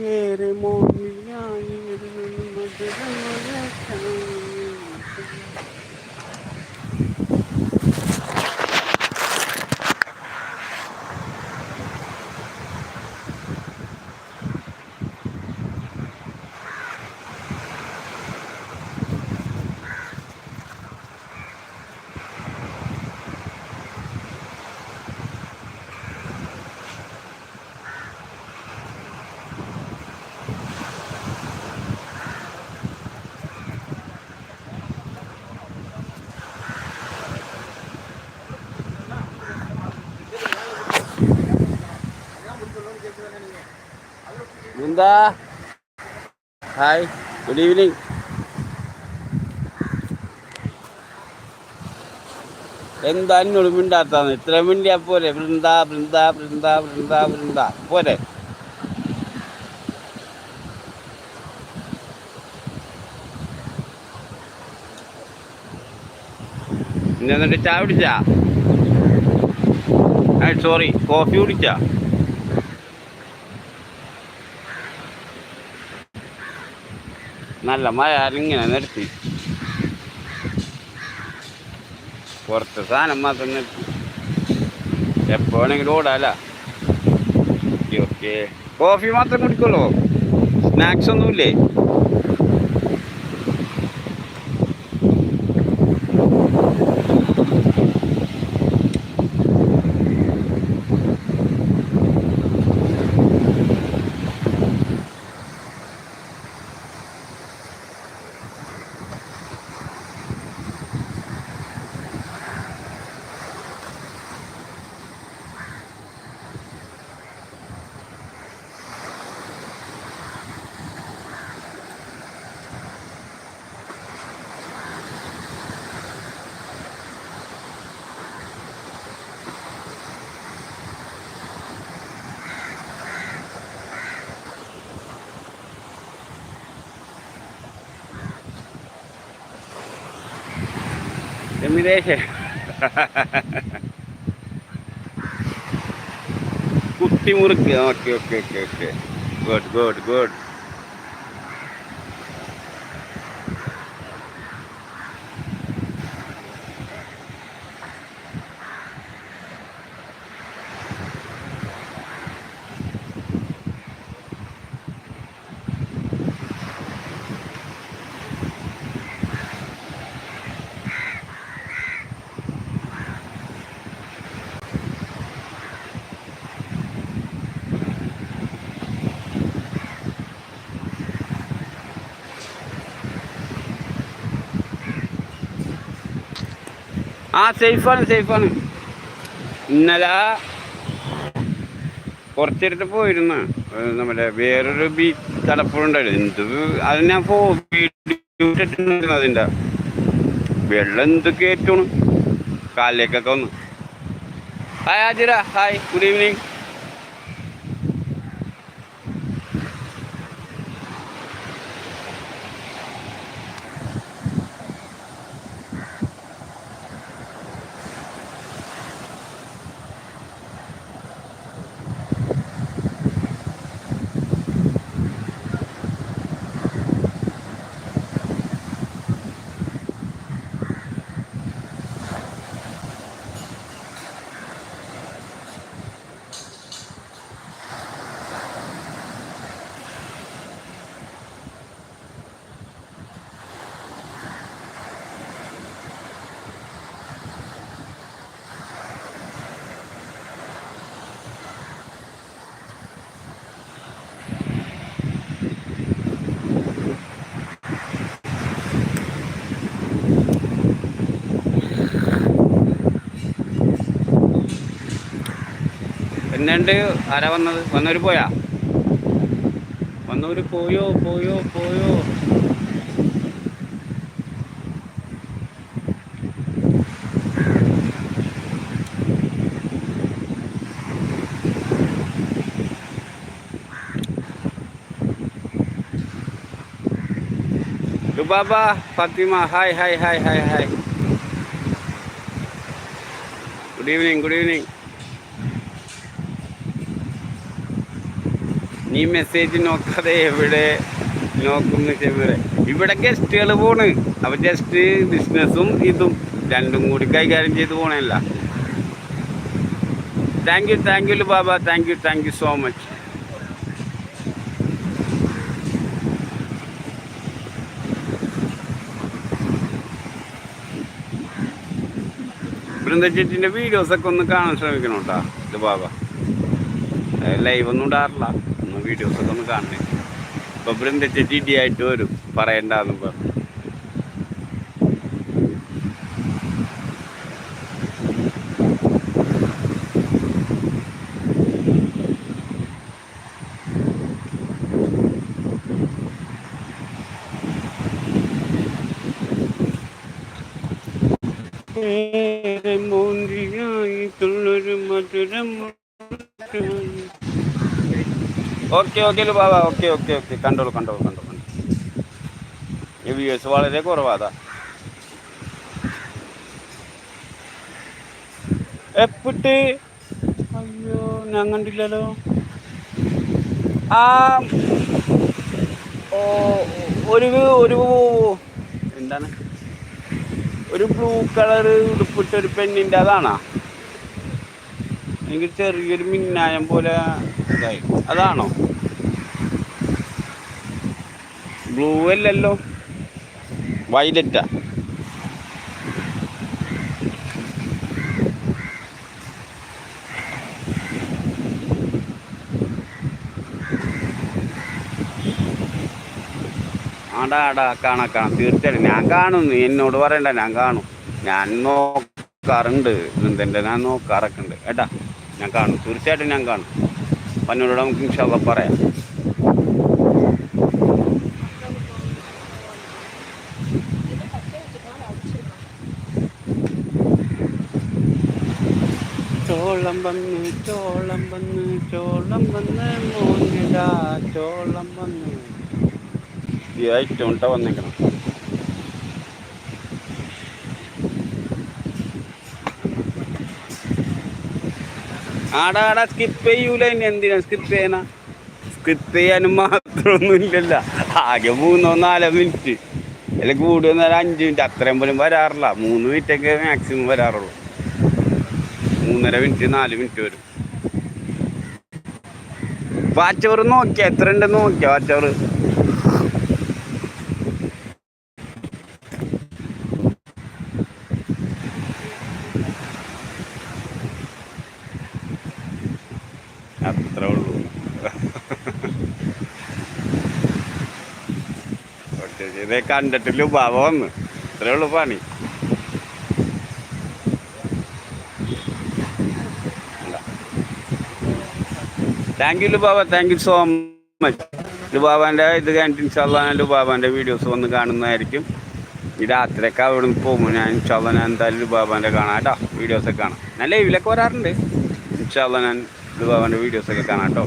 চোখের মন Brinda hi good evening എന്താ എന്നോട് ഇത്ര മിണ്ടിയാ പോരെ. വൃന്ദ വൃന്ദ വൃന്ദ വൃന്ദ വൃന്ദ. പോരെ. എന്നിട്ട് ചായ കുടിച്ചാ? സോറി കോഫി കുടിച്ചാ? നല്ല മഴ ഇങ്ങനെ നിർത്തി. പുറത്ത് സാധനം മാത്രം നിർത്തി. എപ്പോ വേണമെങ്കിലും ഓടാല. Okay okay. കോഫി മാത്രം കുടിക്കുള്ളൂ? സ്നാക്സ് ഒന്നുമില്ലേ? രമിരേഷ് കുട്ടി മുറുക്ക് okay okay okay okay good good good ആ സേഫാണ് സേഫാണ്. ഇന്നല കുറച്ചെടുത്ത് പോയിരുന്ന. നമ്മുടെ വേറൊരു ബീ കടപ്പുണ്ടായിരുന്നു എന്ത് അത് ഞാൻ ഇട്ടിട്ടുണ്ടായിരുന്നു അതിന്റെ. വെള്ളം എന്തൊക്കെ ഏറ്റണം കാലിലേക്കൊക്കെ ഒന്ന് hi Ajira hi good evening എന്നുണ്ട് ആരാ വന്നത്? വന്നവര് പോയാ? വന്നവര് പോയോ പോയോ പോയോ? Baba Fathima hi hi hi hi hi. Good evening good evening. നീ മെസ്സേജ് നോക്കാതെ എവിടെ നോക്കും ചെവിറെ ഇവിടെ ഗസ്റ്റുകൾ പോണ്. അപ്പൊ ജസ്റ്റ് ബിസിനസ്സും ഇതും രണ്ടും കൂടി കൈകാര്യം ചെയ്ത് പോണല്ല. Thank you thank you Baba. Thank you thank you so much വീഡിയോസൊക്കെ ഒന്ന് കാണാൻ ശ്രമിക്കണം കേട്ടോ ഇത് ബാബ. ലൈവ് ഒന്നും ഇടാറില്ല. വീഡിയോസൊക്കെ ഒന്ന് കാണണേ. ഇപ്പൊ ബൃന്ദച്ചേച്ചി ആയിട്ട് വരും പറയണ്ടെന്ന് പറഞ്ഞു ഏറെ മോന്തിയായി തുള്ളൊരു മധുരം okay okay Baba okay okay okay കണ്ടോളൂ കണ്ടോളൂ കണ്ടോളൂ ഈ വ്യൂസ് വളരെ കുറവാതാ എപ്പിട്ട്? അയ്യോ ഞാൻ കണ്ടില്ലല്ലോ. ആ ഒരു ഒരു എന്താണ്? ഒരു ബ്ലൂ കളർ ഉടുപ്പിട്ട ഒരു പെണ്ണിന്റെ അതാണോ? എനിക്ക് ചെറിയൊരു മിന്നായം പോലെ ഇതായി. അതാണോ? ബ്ലൂ അല്ലല്ലോ. വൈലറ്റാ ആടാ ആടാ കാണാം കാണാം. തീർച്ചയായിട്ടും. ഞാൻ കാണുന്നു എന്നോട് പറയണ്ട. ഞാൻ കാണും. ഞാൻ നോക്കാറുണ്ട്. എന്തെന്റെ ഞാൻ നോക്കാറൊക്കെ ഉണ്ട്. കേട്ടാ? ഞാൻ കാണും. തീർച്ചയായിട്ടും ഞാൻ കാണും. പന്നോട് നമുക്ക് ഇൻഷാല്ല പറയാം. ചോളം വന്ന് ചോളം വന്ന് ചോളം വന്ന് മോനിടാ ചോളം വന്ന്. ഈ ഐറ്റം ഉണ്ടാ വന്നേക്കണം. ആടാ ആടാ സ്കിപ്പ് ചെയ്യൂല ഇനി എന്തിനാ? സ്കിപ്പ് ചെയ്യണ? സ്കിപ്പ് ചെയ്യാനും മാത്രമൊന്നും ഇല്ലല്ല ആകെ മൂന്നോ നാലോ മിനിറ്റ് അല്ലെങ്കിൽ കൂടുതൽ നേരം അഞ്ച് മിനിറ്റ് അത്രയും പോലും വരാറില്ല. മൂന്ന് മിനിറ്റൊക്കെ മാക്സിമം വരാറുള്ളൂ. മൂന്നര മിനിറ്റ് നാല് മിനിറ്റ് വരും. വാച്ചവർ നോക്കിയാ? എത്ര ഉണ്ടെന്ന് നോക്കിയാ വാച്ചവർ അത്ര ഉള്ളൂ ഇതേ കണ്ടിട്ടില്ല ബാബ വന്ന്. ഇത്രേ ഉള്ളൂ പണി. Thank you Lubaba thank you so much ലുബാബാന്റെ ഇത് കഴിഞ്ഞിട്ട് ഇൻഷാല്ല ലുബാബാന്റെ വീഡിയോസ് വന്ന് കാണുന്നതായിരിക്കും. ഈ രാത്രിയൊക്കെ അവിടെ നിന്ന് പോകുമ്പോൾ ഞാൻ ഇൻഷാല്ല ഞാൻ എന്തായാലും ലുബാബാന്റെ കാണാം കേട്ടോ. വീഡിയോസൊക്കെ കാണാം. ഞാൻ ലൈവിലൊക്കെ വരാറുണ്ട്. ഇൻഷാല്ല ഞാൻ ലുബാബാന്റെ വീഡിയോസൊക്കെ കാണാം കേട്ടോ.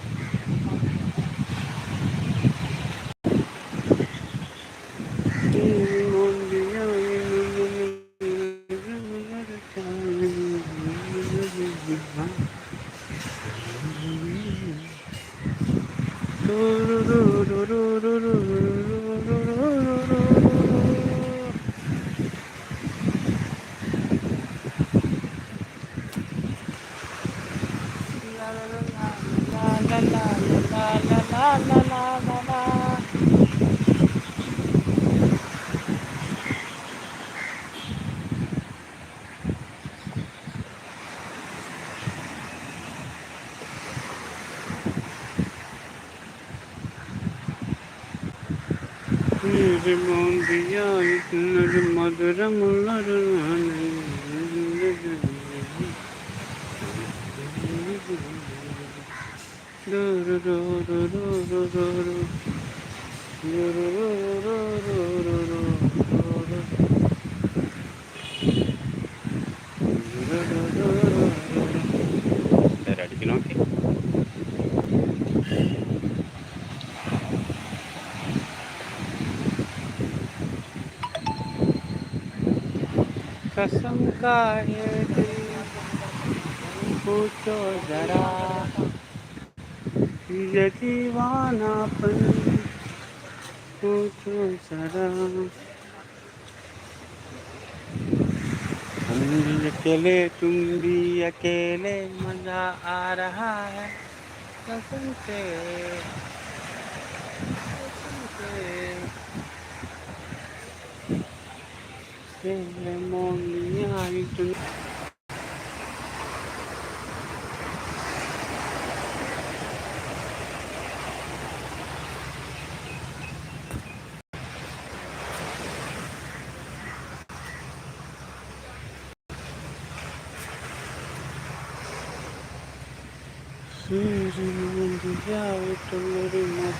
कसम का ये दिल पूछो जरा ये दीवानापन। पूछो हम अकेले तुम भी अकेले, मज़ा आ रहा है। कसम से कसम से।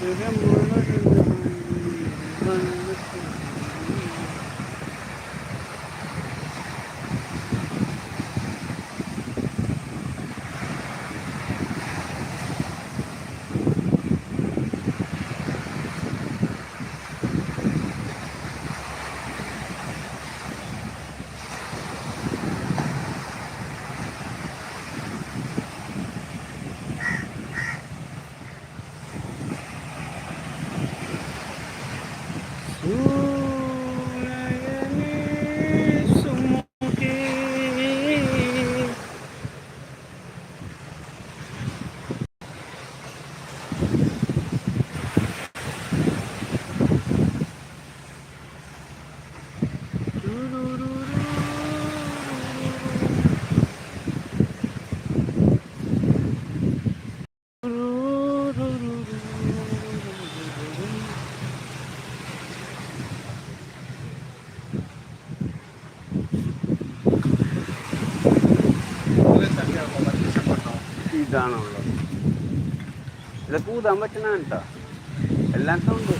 Önemli ഇതാണുള്ളത്. ഇതൊക്കെ ഊതാൻ പറ്റുന്ന കേട്ടോ എല്ലാം സൗണ്ട്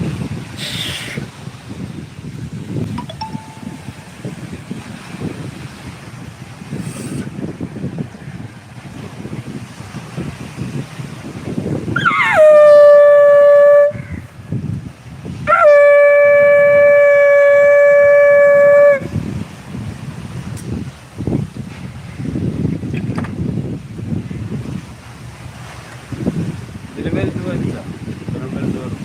ഇതിൽ വലുത് വരില്ല ഇത്രയും വലുത് വരും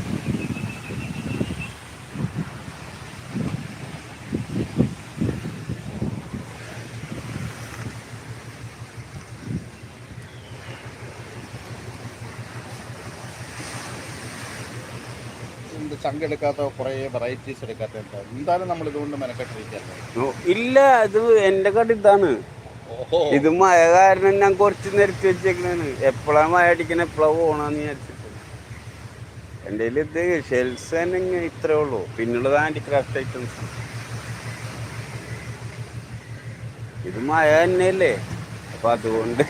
എടുക്കാത്ത കുറേ വെറൈറ്റീസ് എടുക്കാത്ത എന്താ? എന്തായാലും നമ്മൾ ഇതുകൊണ്ട് മെനക്കെട്ടിരിക്കല്ലേ ഓ, ഇല്ല ഇത് എന്റെ കട ഇതാണ്. ഇത് മഴ കാരണം ഞാൻ കുറച്ച് നിരത്തി വെച്ചേക്കണാണ്. എപ്പോഴാ മഴ അടിക്കണ എപ്പോഴാ പോണെന്ന് വിചാരിച്ചിട്ട്. എന്റെ ഇത് ഷെൽസ് തന്നെ ഇങ്ങനെ ഇത്രേ ഉള്ളൂ. പിന്നുള്ളത് ഹാൻഡിക്രാഫ്റ്റ് ഐറ്റംസ് ഇത് മഴ തന്നെയല്ലേ? അപ്പൊ അതുകൊണ്ട്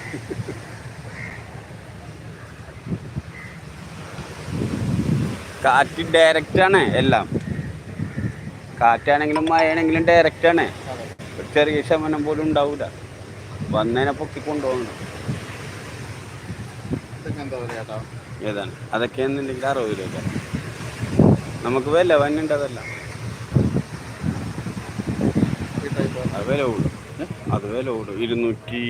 കാറ്റ് ഡയറക്റ്റ് ആണ് എല്ലാം. കാറ്റാണെങ്കിലും മഴയാണെങ്കിലും ഡയറക്റ്റ് ആണ്. ഒരു ചെറിയ ശമനം പോലും ഉണ്ടാവില്ല വന്നതിനെ പൊക്കി കൊണ്ടുപോകണം. ഏതാണ്? അതൊക്കെ എന്നുണ്ടെങ്കിൽ അറുപത് രൂപ നമുക്ക് വില വന്നുണ്ട് അതല്ല. അത് വില കൂടും. അത് വില കൂടും. ഇരുന്നൂറ്റി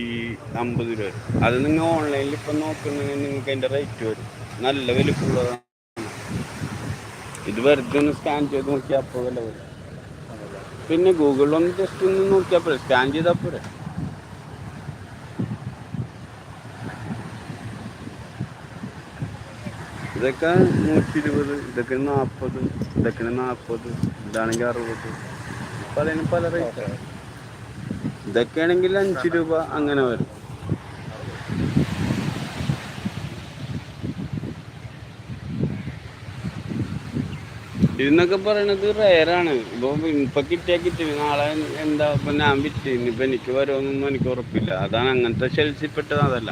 അമ്പത് രൂപ അത് നിങ്ങൾ ഓൺലൈനിൽ ഇപ്പം നോക്കുന്നെങ്കിൽ നിങ്ങൾക്ക് അതിന്റെ റേറ്റ് വരും. നല്ല വലിപ്പമുള്ളതാണ് ഇത് വെറുതെ ഒന്ന് സ്കാൻ ചെയ്ത് നോക്കിയാൽ അപ്പോൾ വില വരും പിന്നെ ഗൂഗിളിൽ ഒന്ന് ജസ്റ്റ് ഒന്ന് നോക്കിയാൽ പോരെ സ്കാൻ ചെയ്താൽ പോരെ. ഇതൊക്കെ നൂറ്റി ഇരുപത് ഇതൊക്കെ നാൽപ്പത് ഇതൊക്കെ നാൽപ്പത് ഇതാണെങ്കിൽ അറുപത്. പലതിനും പല റേറ്റ് ഇതൊക്കെയാണെങ്കിൽ അഞ്ച് രൂപ അങ്ങനെ വരും. ഇതെന്നൊക്കെ പറയണത് റയറാണ് ഇപ്പൊ ഇപ്പൊ കിട്ടിയാ കിട്ടി നാളെ എന്താ ഇപ്പൊ ഞാൻ വിറ്റ്. ഇനിയിപ്പൊ എനിക്ക് വരുമെന്നൊന്നും എനിക്ക് ഉറപ്പില്ല. അതാണ് അങ്ങനത്തെ ഷെൽസിൽ പെട്ടത് അതല്ല.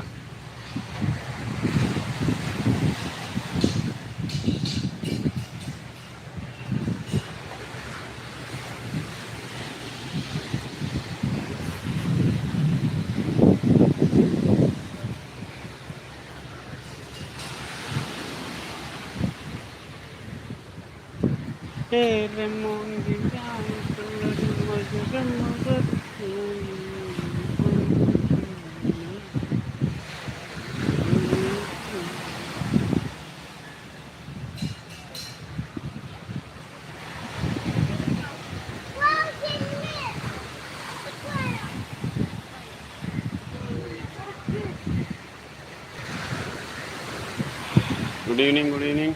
good evening good evening.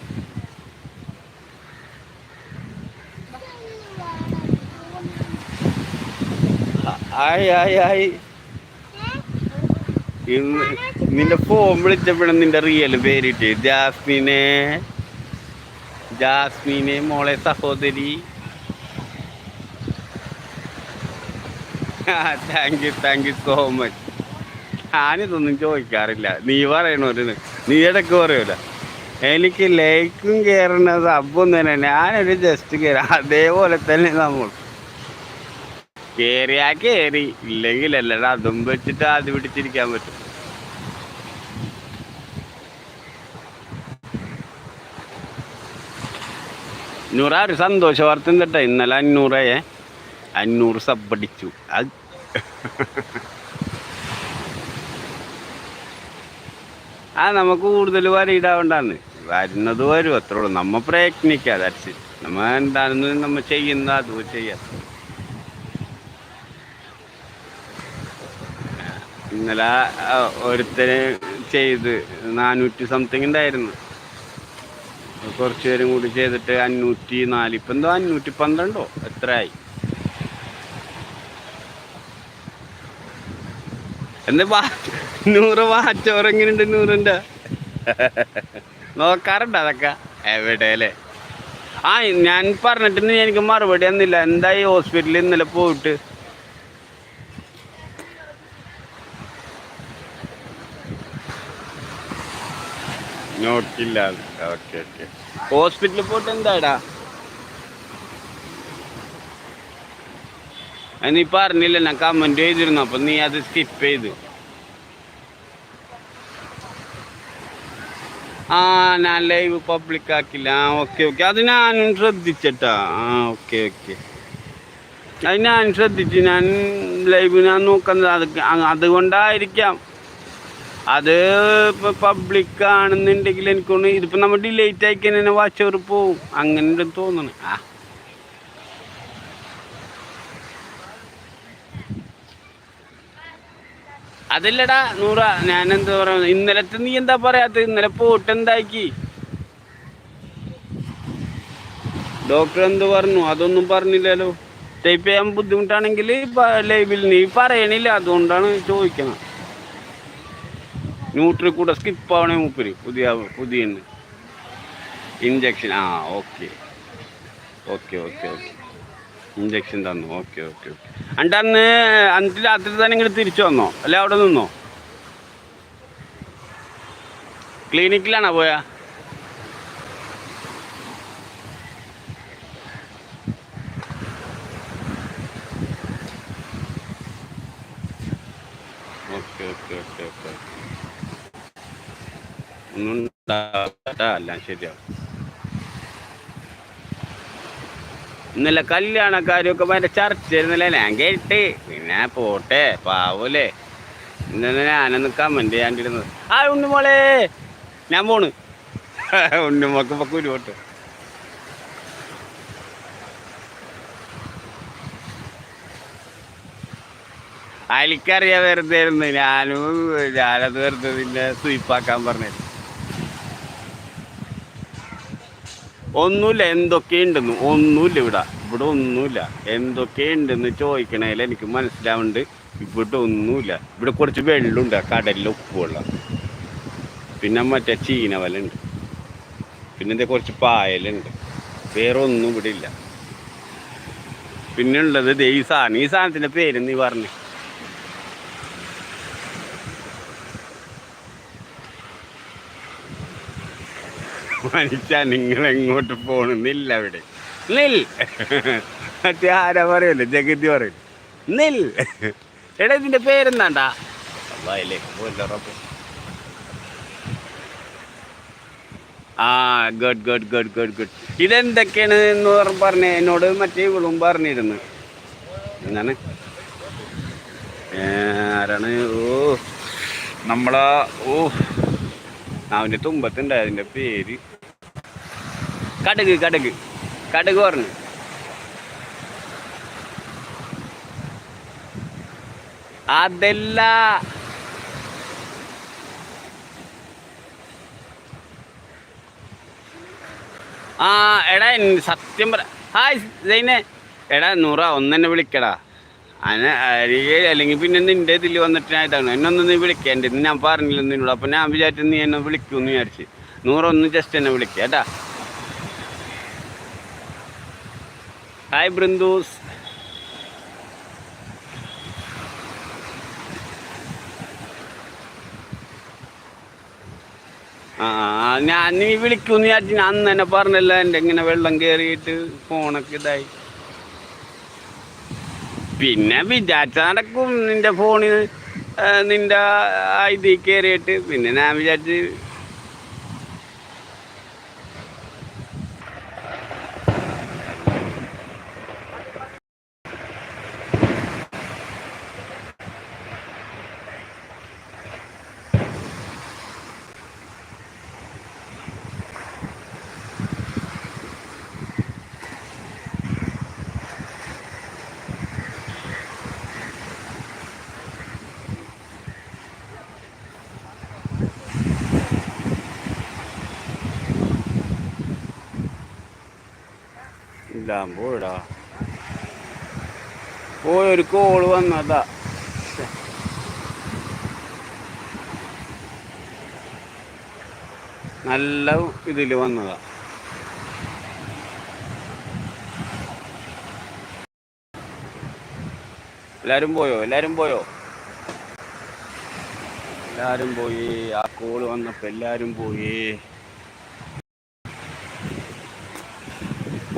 ആയി ആയി ആയി. നിന്റെ ഫോൺ വിളിച്ചപ്പോഴും നിന്റെ റിയൽ പേരിട്ട്. ജാസ്മിനെ ജാസ്മിനെ മോളെ സഹോദരി. Thank you thank you so much ഞാനിതൊന്നും ചോദിക്കാറില്ല. നീ പറയണോര് നീ ഇടയ്ക്ക് പറയൂല. എനിക്ക് ലൈക്കും കയറണത് സബ്ബും തന്നെ. ഞാനൊരു ജസ്റ്റ് കയറാം അതേപോലെ തന്നെ നമ്മൾ. കേറിയാ കേറി. ഇല്ലെങ്കിൽ അല്ലടാ അതും വെച്ചിട്ട് അത് പിടിച്ചിരിക്കാൻ പറ്റും. നൂറ ഒരു സന്തോഷ വാർത്ത കേട്ടോ ഇന്നലെ അഞ്ഞൂറേ അഞ്ഞൂറ് സബ്ബടിച്ചു അത് ആ നമുക്ക് കൂടുതൽ വരയിടാവണ്ടാന്ന്. വരുന്നത് വരും അത്രേ ഉള്ളൂ. നമ്മ പ്രയത്നിക്കുക നമ്മ എന്താണെന്ന് നമ്മ ചെയ്യുന്ന അതും ചെയ്യാം. ഇന്നലെ ഒരുത്തര് ചെയ്ത് നാനൂറ്റി സംതിങ് ഉണ്ടായിരുന്നു. കുറച്ച് പേരും കൂടി ചെയ്തിട്ട് അഞ്ഞൂറ്റി നാല് ഇപ്പം എന്തോ അഞ്ഞൂറ്റി പന്ത്രണ്ടോ എത്രയായി? എന്താ വാ നൂറ് വാച്ചോർ എങ്ങനെയുണ്ട് നൂറിന്റെ നോക്കാറുണ്ട് അതൊക്കെ? എവിടെ അല്ലേ? ആ ഞാൻ പറഞ്ഞിട്ടൊന്നും എനിക്ക് മറുപടി തന്നില്ല. എന്തായി ഹോസ്പിറ്റലിൽ ഇന്നലെ പോയിട്ട്? നോട്ടില്ല ഓക്കെ ഓക്കെ. ഹോസ്പിറ്റലിൽ പോയിട്ട് എന്താടാ? നീ പറഞ്ഞില്ല ഞാൻ കമന്റ് ചെയ്തിരുന്നു. അപ്പൊ നീ അത് സ്കിപ്പ് ചെയ്തു. ആ ഞാൻ ലൈവ് പബ്ലിക് ആക്കില്ല. ആ ഓക്കെ ഓക്കെ. അത് ഞാനും ശ്രദ്ധിച്ചിട്ടാ. ആ ഓക്കെ ഓക്കെ. അത് ഞാൻ ശ്രദ്ധിച്ചു. ഞാൻ ലൈവ് ഞാൻ നോക്കുന്നത് അത് അതുകൊണ്ടായിരിക്കാം. അത് ഇപ്പൊ പബ്ലിക് ആണെന്നുണ്ടെങ്കിൽ എനിക്കൊന്ന് ഇതിപ്പോ നമ്മൾ ഡിലേറ്റ് ആയിക്കാൻ തന്നെ വാച്ച് ഓവർ പോവും. അങ്ങനെ ഉണ്ടെന്ന് ആ. അതില്ലടാ നൂറ ഞാൻ എന്താ പറയുന്നത് ഇന്നലത്തെ നീ എന്താ പറയാത്ത? ഇന്നലെ പോട്ട് എന്താക്കി? ഡോക്ടർ എന്ത് പറഞ്ഞു? അതൊന്നും പറഞ്ഞില്ലല്ലോ. ടൈപ്പ് ചെയ്യാൻ ബുദ്ധിമുട്ടാണെങ്കിൽ ലൈവിൽ നീ പറയണില്ല. അതുകൊണ്ടാണ് ചോദിക്കുന്നത് ന്യൂട്രി കൂടെ സ്കിപ്പ് ആവണേ മൂപ്പര്. പുതിയ പുതിയ ഇഞ്ചക്ഷൻ ആ okay. Okay okay okay. Injection തന്നു. Okay okay okay. എന്നിട്ട് അന്ന് അന്നിട്ട് രാത്രി തന്നെ ഇങ്ങോട്ട് തിരിച്ചു വന്നോ? അല്ലെ അവിടെ നിന്നോ? ക്ലിനിക്കിലാണോ പോയാ ഓക്കെ ഓക്കെ ഓക്കെ ഓക്കെ ഒന്നും എല്ലാം ശരിയാവും ഇന്നലെ കല്യാണക്കാരൊക്കെ മറ്റേ ചർച്ച ആയിരുന്നല്ലേ? ഞാൻ കേട്ട് പിന്നെ പോട്ടെ പാവൂലേ ഇന്നലെ ഞാനൊന്ന് കമന്റ് ചെയ്യാണ്ടിരുന്നത്. ആ ഉണ്ണിമോളെ ഞാൻ പോണ്. ഉണ്ണിമോക്ക് ഇപ്പൊ കുരുവോട്ട് അലിക്കറിയാ വെറുതെ ഇരുന്ന്. ഞാനും ഞാനത് വെറുതെ നിന്നെ സ്വീപ്പാക്കാൻ പറഞ്ഞത് ഒന്നുമില്ല എന്തൊക്കെയുണ്ടെന്ന് ഒന്നുമില്ല ഇവിടെ. ഇവിടെ ഒന്നുമില്ല. എന്തൊക്കെ എന്തൊക്കെയുണ്ടെന്ന് ചോദിക്കണേൽ എനിക്ക് മനസ്സിലാവുന്നുണ്ട്. ഇവിടെ ഒന്നുമില്ല. ഇവിടെ കുറച്ച് വെള്ളമുണ്ട് കടലിൽ ഉപ്പുവെള്ളം. പിന്നെ മറ്റേ ചീനവല ഉണ്ട് പിന്നെ എന്താ കുറച്ച് പായലുണ്ട്. വേറെ ഒന്നും ഇവിടെ ഇല്ല. പിന്നെ ഉള്ളത് ഈ സാധനം. ഈ സാധനത്തിന്റെ പേര് നീ പറഞ്ഞു? മനുഷ്യ നിങ്ങൾ എങ്ങോട്ട് പോണെന്നില്ല അവിടെ. നിൽ മറ്റേ ആരാ പറയല്ലോ ജഗതി പറയും നിൽ എടാ ഇതിന്റെ പേരെന്താണ്ടാ? ആ good good good good good ഇതെന്തൊക്കെയാണ് എന്ന് പറഞ്ഞ പറഞ്ഞേ എന്നോട് മറ്റേ ഇവളും പറഞ്ഞിരുന്നു. എന്താണ്? ആരാണ്? ഓ നമ്മളാ ഓ. അവന്റെ തുമ്പത്തുണ്ട് അതിന്റെ പേര്. കടുക് കടുക്. കടുക് പറഞ്ഞു. അതല്ല. ആ എടാ സത്യം പറ ഹായ് സൈനെ. എടാ നൂറ ഒന്നെന്നെ വിളിക്കടാ. അന അരികെ അല്ലെങ്കിൽ പിന്നെ നിന്റെ ഇതിൽ വന്നിട്ട് ഞാൻ ഇതാണ്. എന്നെ നീ വിളിക്കേണ്ടത് ഞാൻ പറഞ്ഞില്ല നിന്നോട്. അപ്പം ഞാൻ വിചാരിച്ചു നീ എന്നെ വിളിക്കുമെന്ന് വിചാരിച്ച്. നൂറൊന്ന് ജസ്റ്റ് എന്നെ വിളിക്കുക കേട്ടാ? ഹായ് ബൃന്ദൂസ് ആ ആ, ഞാൻ നീ വിളിക്കൂന്ന് വിചാരിച്ചു ഞാൻ അന്ന് തന്നെ പറഞ്ഞല്ലോ എന്റെ ഇങ്ങനെ വെള്ളം കയറിയിട്ട് ഫോണൊക്കെ ഇതായി. പിന്നെ വിചാരിച്ച നടക്കും നിന്റെ ഫോണിൽ നിന്റെ ഇതിൽ കയറിയിട്ട്. പിന്നെ ഞാൻ വിചാരിച്ച് ഇല്ലാൻ പോയിടാ. പോയൊരു കോൾ വന്നതാ. നല്ല ഇതിൽ വന്നതാ. എല്ലാരും പോയോ? എല്ലാരും പോയോ? എല്ലാരും പോയി. ആ കോൾ വന്നപ്പോ എല്ലാരും പോയി.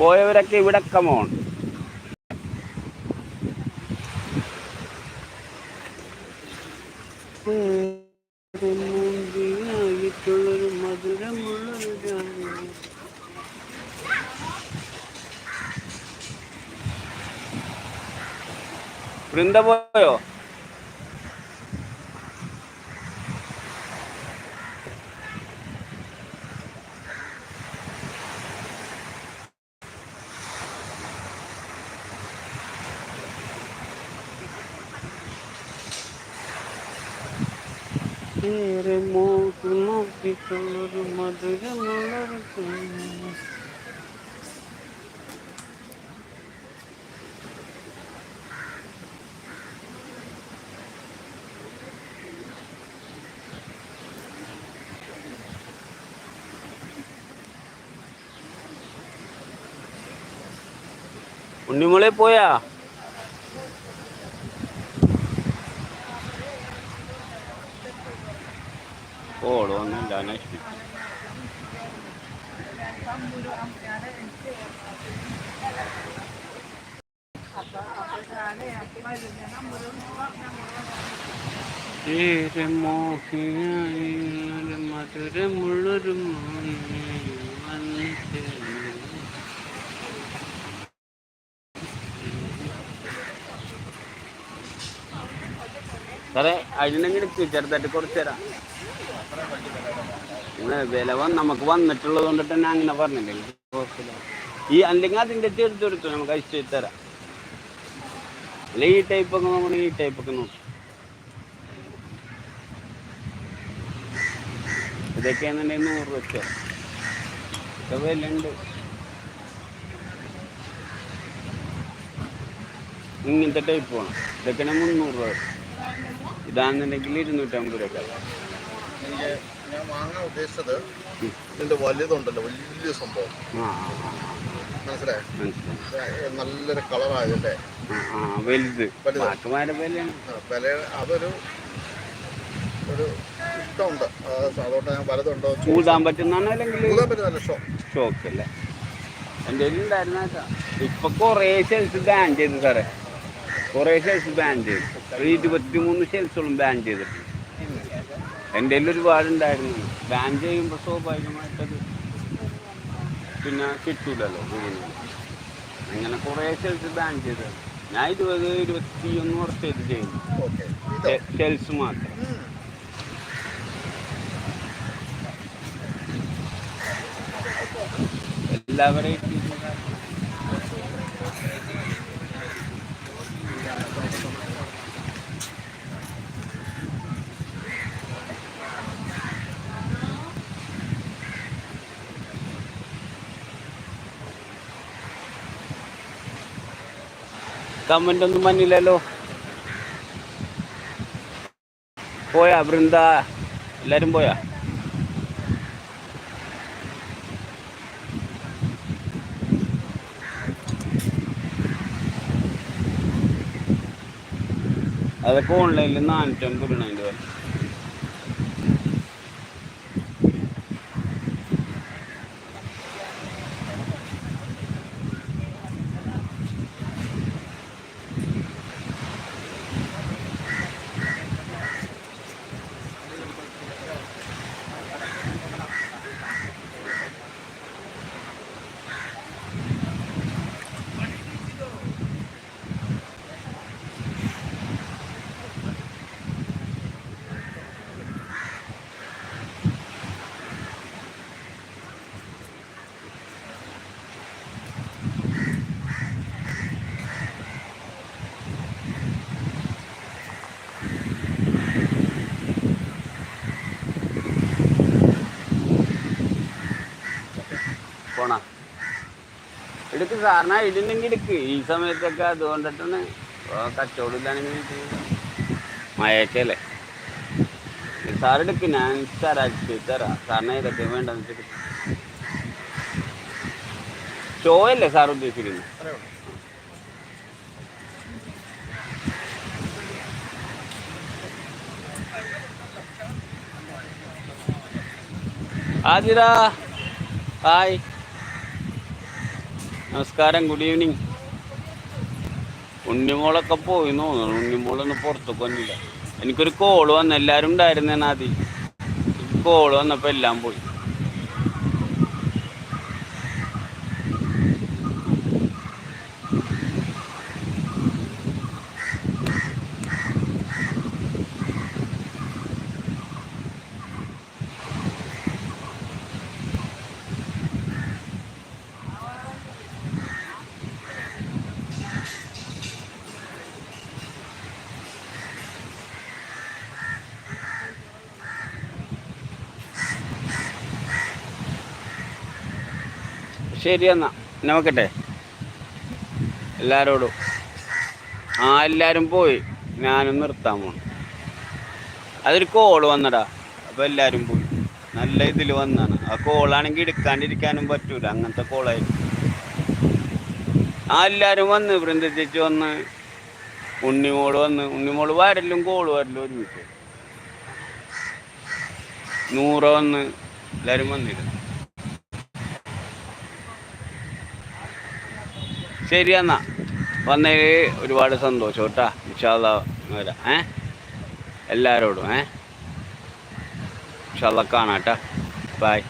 പോയവരൊക്കെ ഇവിടെ കമോൺ മധുരമുള്ളൊരു വൃന്ദ പോയോ? ഉണ്ണിമോളെ പോയാ? ഓൾ വന്നില്ല ഒരു മധുരമുള്ളൊരു മോനെ വന്നു ചേർന്നു. സാറേ അതിനെങ്കിലും ചെറുതായിട്ട് കുറച്ച് തരാം. വില വന്ന് നമുക്ക് വന്നിട്ടുള്ളത് കൊണ്ടിട്ട് തന്നെ അങ്ങനെ പറഞ്ഞില്ലേ ഈ അല്ലെങ്കിൽ അതിന്റെ ചെറുത്തെടുത്തു നമുക്ക് അയച്ചു തരാം. അല്ല ഈ ടൈപ്പ് ഒക്കെ നമ്മൾ ഈ ടൈപ്പ് ഒക്കെ നോക്കും. ഇതൊക്കെയാണെന്നുണ്ടെങ്കിൽ നൂറ് വെച്ചോ. വില ഉണ്ട് ഇങ്ങനത്തെ ടൈപ്പ് വേണം. ഇതൊക്കെ മുന്നൂറ് രൂപ. ഇതാണെന്നുണ്ടെങ്കിൽ ഇരുന്നൂറ്റമ്പത് രൂപ എനിക്ക് ഞാൻ വാങ്ങാൻ ഉദ്ദേശിച്ചത് ഇതിന്റെ വലുതുണ്ടല്ലോ വലിയ സംഭവം. മനസ്സിലായോ? നല്ലൊരു കളറായതല്ലേ വലുത്. വില അതൊരു ഒരു ഇഷ്ടമുണ്ട്. ആ, അതുകൊണ്ട് ഞാൻ വലുതുണ്ടോ കൂടാൻ പറ്റുന്നതാണോ അല്ലെങ്കിൽ കൂടാൻ പറ്റും നല്ല ഷോ ഷോക്ക് അല്ലേ എന്റെ ഉണ്ടായിരുന്ന ഇപ്പൊ കുറേ ഷെൽസ് ബാൻ ചെയ്തു സാറേ. കുറേ ഷെൽസ് ബാൻ ചെയ്തു ഒരു ഇരുപത്തി മൂന്ന് ഷെൽസോളം ബാൻ ചെയ്തിട്ടുണ്ട്. എന്റെ ഒരു ഒരുപാട് ഉണ്ടായിരുന്നു ബാൻ ചെയ്യുമ്പോൾ സ്വാഭാവികമായിട്ടത് പിന്നെ കിട്ടൂലല്ലോ അങ്ങനെ കുറേ ഷെൽസ് ബാൻ ചെയ്തു. ഞാൻ ഇരുപത് ഇരുപത്തിയൊന്ന് വർഷമായിട്ട് ചെയ്യുന്നു. ഇത് ചെയ്യുന്നു ഷെൽസ് മാത്രം. ഉം. കമന്റ് ഒന്നും മഞ്ഞില്ലല്ലോ പോയാ വൃന്ദ. എല്ലാരും പോയാ? അതൊക്കെ ഓൺലൈനിൽ നാനൂറ്റമ്പത് രൂപ അതിന്റെ വില എടുക്ക് സാറിന് ഇടുന്നെങ്കിൽ എടുക്ക് ഈ സമയത്തൊക്കെ അതുകൊണ്ടിട്ടാണ് കച്ചവടം ഇല്ലാണെങ്കിൽ മഴയൊക്കെയല്ലേ സാർ എടുക്ക് ഞാൻ തരാം ചെയ്ത് തരാം സാറിന് ഏതൊക്കെ വേണ്ടെന്ന് വെച്ചിട്ട് ഷോ അല്ലേ സാർ ഉദ്ദേശിക്കുന്നത് അത്രേ ഉള്ളൂ ആതിര ഹായ് നമസ്കാരം ഗുഡ് ഈവനിങ് ഉണ്ണിമോളൊക്കെ പോയി തോന്നുന്നു. ഉണ്ണിമോളൊന്നും പുറത്തൊക്കെ വന്നില്ല. എനിക്കൊരു കോൾ വന്നു. എല്ലാവരും ഉണ്ടായിരുന്നേനാ ആദ്യ കോൾ വന്നപ്പോൾ എല്ലാം പോയി. ശരി എന്നാ നോക്കട്ടെ എല്ലാരോടും. ആ എല്ലാരും പോയി. ഞാനും നിർത്താൻ പോണം. അതൊരു കോൾ വന്നടാ. അപ്പൊ എല്ലാരും പോയി. നല്ല ഇതിൽ വന്നാണ്. ആ കോളാണെങ്കിൽ എടുക്കാണ്ടിരിക്കാനും പറ്റൂല. അങ്ങനത്തെ കോളായിരുന്നു ആ എല്ലാരും വന്ന്. വൃന്ദ ചേച്ചി വന്ന്. ഉണ്ണിമോൾ വന്ന്. ഉണ്ണിമോൾ വരലും കോൾ വരലും ഒരുമിച്ച്. നൂറ് വന്ന് എല്ലാരും വന്നിരുന്നു. ശരി എന്നാ. വന്നതിൽ ഒരുപാട് സന്തോഷം കേട്ടാ. വിശാല വരാം. ഏ? എല്ലാവരോടും ഏ? വിശാല കാണാം കേട്ടാ. ബൈ.